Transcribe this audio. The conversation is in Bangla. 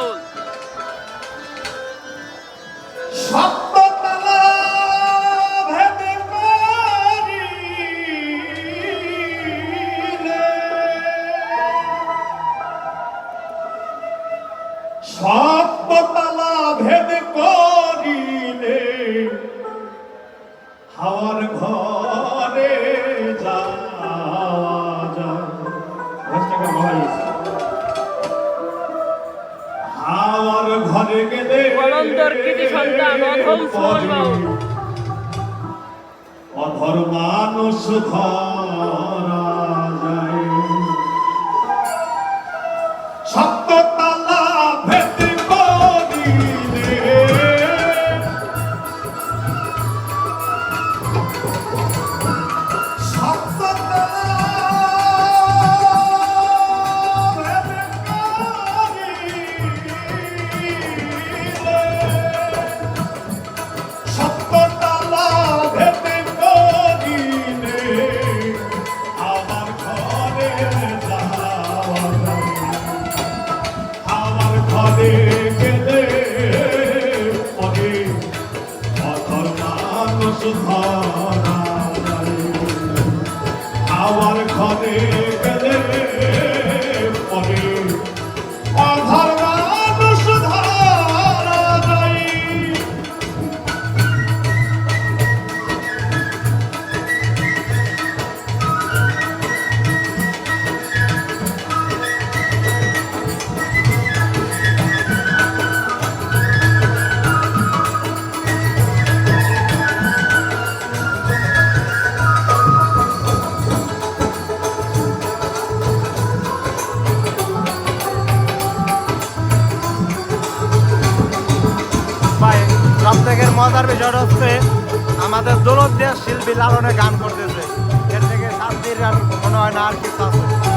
বাউল সপ্ততলা ভেদ করিলে হাওয়ার ঘরে কলন্দর কৃতি সন্তান অধম সুমন বাউল। অধর আমার ঘরে মজার বিষয় হচ্ছে, আমাদের দৌলত শিল্পী লালনে গান করতেছে। এর থেকে শান্তির আর মনে হয় না আর কিছু আছে।